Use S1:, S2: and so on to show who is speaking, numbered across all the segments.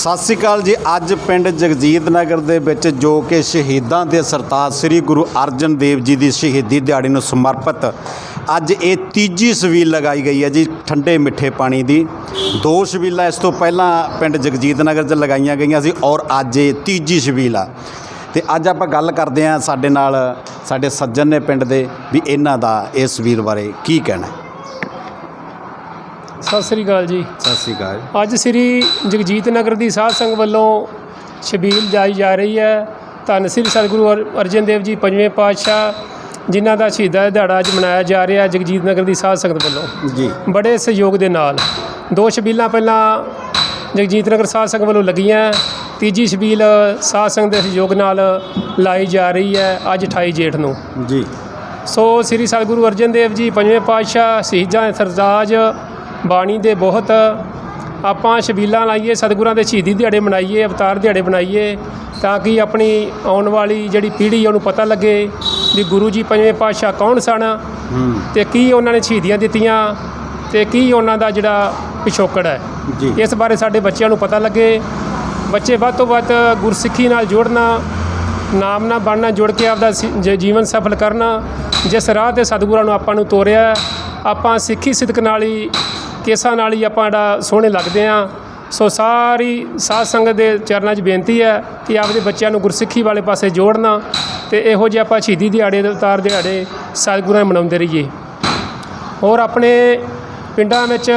S1: ਸਤਿ ਸ੍ਰੀ ਅਕਾਲ ਜੀ। ਅੱਜ ਪਿੰਡ ਜਗਜੀਤ ਨਗਰ ਦੇ ਵਿੱਚ ਜੋ ਕਿ ਸ਼ਹੀਦਾਂ ਦੇ ਸਰਤਾਜ ਸ੍ਰੀ ਗੁਰੂ ਅਰਜਨ ਦੇਵ ਜੀ ਦੀ ਸ਼ਹੀਦੀ ਦਿਹਾੜੀ ਨੂੰ ਸਮਰਪਿਤ ਅੱਜ ਇਹ ਤੀਜੀ ਸਵੀਲ ਲਗਾਈ ਗਈ ਹੈ ਜੀ ਠੰਡੇ ਮਿੱਠੇ ਪਾਣੀ ਦੀ। ਦੋ ਸਵੀਲਾਂ ਇਸ ਤੋਂ ਪਹਿਲਾਂ ਪਿੰਡ ਜਗਜੀਤ ਨਗਰ 'ਚ ਲਗਾਈਆਂ ਗਈਆਂ ਸੀ ਔਰ ਅੱਜ ਇਹ ਤੀਜੀ ਸਵੀਲ ਆ। ਤੇ ਅੱਜ ਆਪਾਂ ਗੱਲ ਕਰਦੇ ਹਾਂ ਸਾਡੇ ਨਾਲ ਸਾਡੇ ਸੱਜਣ ਨੇ ਪਿੰਡ ਦੇ ਵੀ ਇਹਨਾਂ ਦਾ ਇਸ ਸਵੀਲ ਬਾਰੇ ਕੀ ਕਹਿਣਾ
S2: ਸਤਿ ਸ੍ਰੀ ਅਕਾਲ ਜੀ।
S1: ਸਤਿ ਸ੍ਰੀ ਅਕਾਲ।
S2: ਅੱਜ ਸ੍ਰੀ ਜਗਜੀਤ ਨਗਰ ਦੀ ਸਾਧ ਸੰਗ ਵੱਲੋਂ ਛਬੀਲ ਜਾਈ ਜਾ ਰਹੀ ਹੈ। ਧੰਨ ਸ੍ਰੀ ਸਤਿਗੁਰੂ ਅਰ- ਅਰਜਨ ਦੇਵ ਜੀ ਪੰਜਵੇਂ ਪਾਤਸ਼ਾਹ ਜਿਨ੍ਹਾਂ ਦਾ ਸ਼ਹੀਦਾਂ ਦਿਹਾੜਾ ਅੱਜ ਮਨਾਇਆ ਜਾ ਰਿਹਾ ਜਗਜੀਤ ਨਗਰ ਦੀ ਸਾਧ ਸੰਗਤ ਵੱਲੋਂ।
S1: ਜੀ।
S2: ਬੜੇ ਸਹਿਯੋਗ ਦੇ ਨਾਲ। ਦੋ ਛਬੀਲਾਂ ਪਹਿਲਾਂ ਜਗਜੀਤ ਨਗਰ ਸਾਧ ਸੰਗਤ ਵੱਲੋਂ ਲੱਗੀਆਂ। ਤੀਜੀ ਛਬੀਲ ਸਾਧ ਸੰਗਤ ਦੇ ਸਹਿਯੋਗ ਨਾਲ ਲਾਈ ਜਾ ਰਹੀ ਹੈ ਅੱਜ 28 ਜੇਠ ਨੂੰ।
S1: ਜੀ।
S2: ਸੋ ਸ੍ਰੀ ਸਤਿਗੁਰੂ ਅਰਜਨ ਦੇਵ ਜੀ ਪੰਜਵੇਂ ਪਾਤਸ਼ਾਹ ਸ਼ਹੀਦਾਂ ਦੇ ਸਰਤਾਜ ਬਾਣੀ ਦੇ ਬਹੁਤ ਆਪਾਂ ਛਬੀਲਾਂ ਲਾਈਏ ਸਤਿਗੁਰਾਂ ਦੇ ਸ਼ਹੀਦੀ ਦਿਹਾੜੇ ਮਨਾਈਏ ਅਵਤਾਰ ਦਿਹਾੜੇ ਬਣਾਈਏ ਤਾਂ ਕਿ ਆਪਣੀ ਆਉਣ ਵਾਲੀ ਜਿਹੜੀ ਪੀੜ੍ਹੀ ਉਹਨੂੰ ਪਤਾ ਲੱਗੇ ਵੀ ਗੁਰੂ ਜੀ ਪੰਜਵੇਂ ਪਾਤਸ਼ਾਹ ਕੌਣ ਸਨ ਤੇ ਕੀ ਉਹਨਾਂ ਨੇ ਸ਼ਹੀਦੀਆਂ ਦਿੱਤੀਆਂ ਤੇ ਕੀ ਉਹਨਾਂ ਦਾ ਜਿਹੜਾ ਪਿਛੋਕੜ ਹੈ। ਇਸ ਬਾਰੇ ਸਾਡੇ ਬੱਚਿਆਂ ਨੂੰ ਪਤਾ ਲੱਗੇ। ਬੱਚੇ ਵੱਧ ਤੋਂ ਵੱਧ ਗੁਰਸਿੱਖੀ ਨਾਲ ਜੁੜਨਾ ਨਾਮ ਨਾਲ ਬਣਨਾ ਜੁੜ ਕੇ ਆਪਦਾ ਜੀਵਨ ਸਫਲ ਕਰਨਾ ਜਿਸ ਰਾਹ ਤੇ ਸਤਿਗੁਰਾਂ ਨੂੰ ਆਪਾਂ ਨੂੰ ਤੋਰਿਆ ਆਪਾਂ ਸਿੱਖੀ ਸਿਦਕ ਨਾਲ ਹੀ ਕੇਸਾਂ ਨਾਲ ਹੀ ਆਪਾਂ ਜਿਹੜਾ ਸੋਹਣੇ ਲੱਗਦੇ ਆ ਸੋ ਸਾਰੀ ਸਾਧ ਸੰਗਤ ਦੇ ਚਰਨਾਂ 'ਚ ਬੇਨਤੀ ਹੈ ਕਿ ਆਪਦੇ ਬੱਚਿਆਂ ਨੂੰ ਗੁਰਸਿੱਖੀ ਵਾਲੇ ਪਾਸੇ ਜੋੜਨਾ ਤੇ ਇਹੋ ਜਿਹੇ ਆਪਾਂ ਸ਼ਹੀਦੀ ਦਿਹਾੜੇ ਦੇ ਉਤਾਰ ਦਿਹਾੜੇ ਸਤਿਗੁਰਾਂ ਮਨਾਉਂਦੇ ਰਹੀਏ। ਹੋਰ ਆਪਣੇ ਪਿੰਡਾਂ ਵਿੱਚ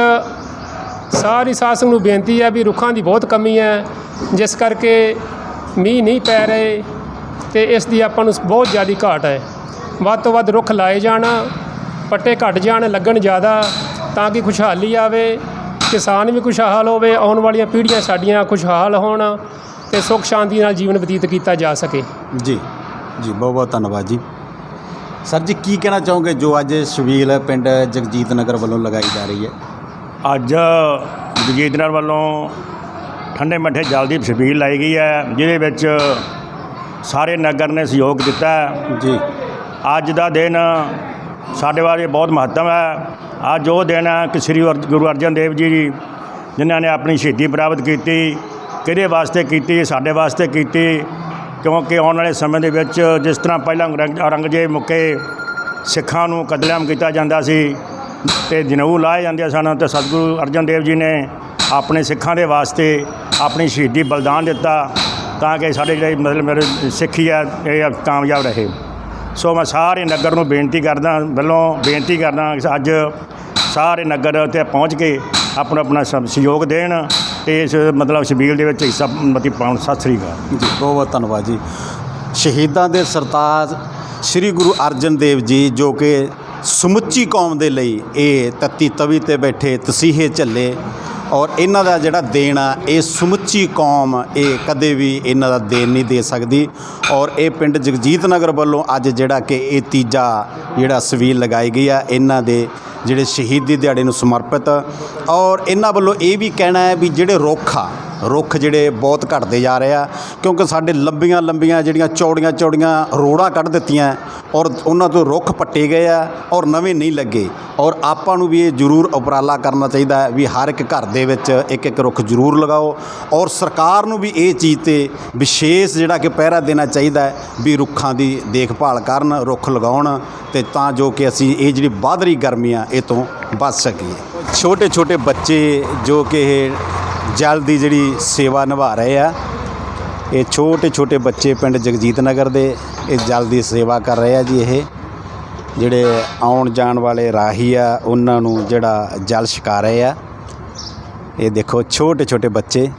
S2: ਸਾਰੀ ਸਾਧ ਸੰਗਤ ਨੂੰ ਬੇਨਤੀ ਹੈ ਵੀ ਰੁੱਖਾਂ ਦੀ ਬਹੁਤ ਕਮੀ ਹੈ। ਜਿਸ ਕਰਕੇ ਮੀਂਹ ਨਹੀਂ ਪੈ ਰਹੇ ਤੇ ਇਸ ਦੀ ਆਪਾਂ ਨੂੰ ਬਹੁਤ ਜ਼ਿਆਦਾ ਘਾਟ ਹੈ। ਵੱਧ ਤੋਂ ਵੱਧ ਰੁੱਖ ਲਾਏ ਜਾਣ, ਪੱਟੇ ਘਟ ਜਾਣ, ਲੱਗਣ ਜ਼ਿਆਦਾ ਤਾਂ ਕਿ ਖੁਸ਼ਹਾਲੀ ਆਵੇ ਕਿਸਾਨ ਵੀ ਖੁਸ਼ਹਾਲ ਹੋਵੇ ਆਉਣ ਵਾਲੀਆਂ ਪੀੜ੍ਹੀਆਂ ਸਾਡੀਆਂ ਖੁਸ਼ਹਾਲ ਹੋਣ ਤੇ ਸੁੱਖ ਸ਼ਾਂਤੀ ਨਾਲ ਜੀਵਨ ਬਤੀਤ ਕੀਤਾ ਜਾ ਸਕੇ।
S1: ਜੀ ਜੀ ਬਹੁਤ ਬਹੁਤ ਧੰਨਵਾਦ ਜੀ। ਸਰ ਜੀ ਕੀ ਕਹਿਣਾ ਚਾਹੋਗੇ ਜੋ ਅੱਜ ਸ਼ਬੀਲ ਪਿੰਡ ਜਗਜੀਤ ਨਗਰ ਵੱਲੋਂ ਲਗਾਈ ਜਾ ਰਹੀ ਹੈ?
S3: ਅੱਜ ਜਗਜੀਤ ਨਗਰ ਵੱਲੋਂ ਠੰਡੇ ਮੱਠੇ ਜਲ ਦੀ ਛਬੀਲ ਲਾਈ ਗਈ ਹੈ ਜਿਹਦੇ ਵਿੱਚ ਸਾਰੇ ਨਗਰ ਨੇ ਸਹਿਯੋਗ ਦਿੱਤਾ ਹੈ।
S1: ਜੀ।
S3: ਅੱਜ ਦਾ ਦਿਨ ਸਾਡੇ ਵਾਸਤੇ ਬਹੁਤ ਮਹੱਤਵ ਹੈ। ਅੱਜ ਉਹ ਦਿਨ ਹੈ ਕਿ ਸ੍ਰੀ ਅਰ- ਗੁਰੂ ਅਰਜਨ ਦੇਵ ਜੀ ਜੀ, ਜਿਨ੍ਹਾਂ ਨੇ ਆਪਣੀ ਸ਼ਹੀਦੀ ਪ੍ਰਾਪਤ ਕੀਤੀ, ਕਿਹਦੇ ਵਾਸਤੇ ਕੀਤੀ, ਸਾਡੇ ਵਾਸਤੇ ਕੀਤੀ, ਕਿਉਂਕਿ ਆਉਣ ਵਾਲੇ ਸਮੇਂ ਦੇ ਵਿੱਚ ਜਿਸ ਤਰ੍ਹਾਂ ਪਹਿਲਾਂ ਔਰੰਗ- ਔਰੰਗਜ਼ੇਬ ਮੁੱਕੇ ਸਿੱਖਾਂ ਨੂੰ ਕਤਲੇਆਮ ਕੀਤਾ ਜਾਂਦਾ ਸੀ ਤੇ ਜਨੇਊ ਲਾਏ ਜਾਂਦੇ ਸਨ ਤੇ ਸਤਿਗੁਰੂ ਅਰਜਨ ਦੇਵ ਜੀ ਨੇ ਆਪਣੇ ਸਿੱਖਾਂ ਦੇ ਵਾਸਤੇ ਆਪਣੀ ਸ਼ਹੀਦੀ ਬਲਿਦਾਨ ਦਿੱਤਾ ਤਾਂ ਕਿ ਸਾਡੇ ਜਿਹੜੇ ਮਤਲਬ ਮੇਰੇ ਸਿੱਖੀ ਹੈ ਇਹ ਕਾਮਯਾਬ ਰਹੇ। ਸੋ ਮੈਂ ਸਾਰੇ ਨਗਰ ਨੂੰ ਬੇਨਤੀ ਕਰਦਾ, ਵੱਲੋਂ ਬੇਨਤੀ ਕਰਦਾ ਕਿ ਅੱਜ ਸਾਰੇ ਨਗਰ ਉੱਥੇ ਪਹੁੰਚ ਕੇ ਆਪਣਾ ਆਪਣਾ ਸਹਿ- ਸਹਿਯੋਗ ਦੇਣ ਤੇ ਇਸ ਮਤਲਬ ਸ਼ਬੀਲ ਦੇ ਵਿੱਚ ਹਿੱਸਾ ਮਤੀ ਪਾਉਣ। ਸਤਿ ਸ੍ਰੀ ਅਕਾਲ।
S1: ਜੀ, ਬਹੁਤ ਬਹੁਤ ਧੰਨਵਾਦ ਜੀ। ਸ਼ਹੀਦਾਂ ਦੇ ਸਰਤਾਜ ਸ੍ਰੀ ਗੁਰੂ ਅਰਜਨ ਦੇਵ ਜੀ, ਜੋ ਕਿ ਸਮੁੱਚੀ ਕੌਮ ਦੇ ਲਈ ਇਹ ਤੱਤੀ ਤਵੀ ਤੇ ਬੈਠੇ ਤਸੀਹੇ ਝੱਲੇ ਔਰ ਇਹਨਾਂ ਦਾ ਜਿਹੜਾ ਦੇਣ ਆ, ਇਹ ਸਮੁੱਚੀ ਕੌਮ ਇਹ ਕਦੇ ਵੀ ਇਹਨਾਂ ਦਾ ਦੇਣ ਨਹੀਂ ਦੇ ਸਕਦੀ। ਔਰ ਇਹ ਪਿੰਡ ਜਗਜੀਤ ਨਗਰ ਵੱਲੋਂ ਅੱਜ ਜਿਹੜਾ ਕਿ ਇਹ ਤੀਜਾ ਜਿਹੜਾ ਸਵੀਲ ਲਗਾਈ ਗਈ ਆ, ਇਹਨਾਂ ਦੇ ਜਿਹੜੇ ਸ਼ਹੀਦੀ ਦਿਹਾੜੇ ਨੂੰ ਸਮਰਪਿਤ। ਔਰ ਇਹਨਾਂ ਵੱਲੋਂ ਇਹ ਵੀ ਕਹਿਣਾ ਹੈ ਵੀ ਜਿਹੜੇ ਰੁੱਖ ਆ ਰੁੱਖ ਜਿਹੜੇ ਬਹੁਤ ਘਟਦੇ ਜਾ ਰਹੇ ਆ, ਕਿਉਂਕਿ ਸਾਡੇ ਲੰਬੀਆਂ ਲੰਬੀਆਂ ਜਿਹੜੀਆਂ ਚੌੜੀਆਂ ਚੌੜੀਆਂ ਰੋੜਾਂ ਕੱਢ ਦਿੱਤੀਆਂ ਔਰ ਉਹਨਾਂ ਤੋਂ ਰੁੱਖ ਪੱਟੇ ਗਏ ਆ ਔਰ ਨਵੇਂ ਨਹੀਂ ਲੱਗੇ। ਔਰ ਆਪਾਂ ਨੂੰ ਵੀ ਇਹ ਜ਼ਰੂਰ ਉਪਰਾਲਾ ਕਰਨਾ ਚਾਹੀਦਾ ਹੈ ਵੀ ਹਰ ਇੱਕ ਘਰ ਦੇ ਵਿੱਚ ਇੱਕ ਇੱਕ ਰੁੱਖ ਜ਼ਰੂਰ ਲਗਾਓ ਔਰ ਸਰਕਾਰ ਨੂੰ ਵੀ ਇਹ ਚੀਜ਼ ਤੇ ਵਿਸ਼ੇਸ਼ ਜਿਹੜਾ ਕਿ ਪਹਿਰਾ ਦੇਣਾ ਚਾਹੀਦਾ ਹੈ ਵੀ ਰੁੱਖਾਂ ਦੀ ਦੇਖਭਾਲ ਕਰਨ, ਰੁੱਖ ਲਗਾਉਣ ਤੇ ਤਾਂ ਜੋ ਕਿ ਅਸੀਂ ਇਹ ਜਿਹੜੀ ਵੱਧ ਗਰਮੀ ਆ, ਇਹ ਤੋਂ ਬਚ ਸਕੀਏ। ਛੋਟੇ ਛੋਟੇ ਬੱਚੇ ਜੋ ਕਿ ਇਹ ਜਲ ਦੀ ਜਿਹੜੀ ਸੇਵਾ ਨਿਭਾ ਰਹੇ ਆ, ਇਹ ਛੋਟੇ ਛੋਟੇ ਬੱਚੇ ਪਿੰਡ ਜਗਜੀਤ ਨਗਰ ਦੇ, ਇਹ ਜਲ ਦੀ ਸੇਵਾ ਕਰ ਰਹੇ ਆ ਜੀ ਇਹ। ਜਿਹੜੇ ਆਉਣ ਜਾਣ ਵਾਲੇ ਰਾਹੀ ਆ, ਉਹਨਾਂ ਨੂੰ ਜਿਹੜਾ ਜਲ ਛਕਾ ਰਹੇ ਆ। ਇਹ ਦੇਖੋ ਛੋਟੇ ਛੋਟੇ ਬੱਚੇ।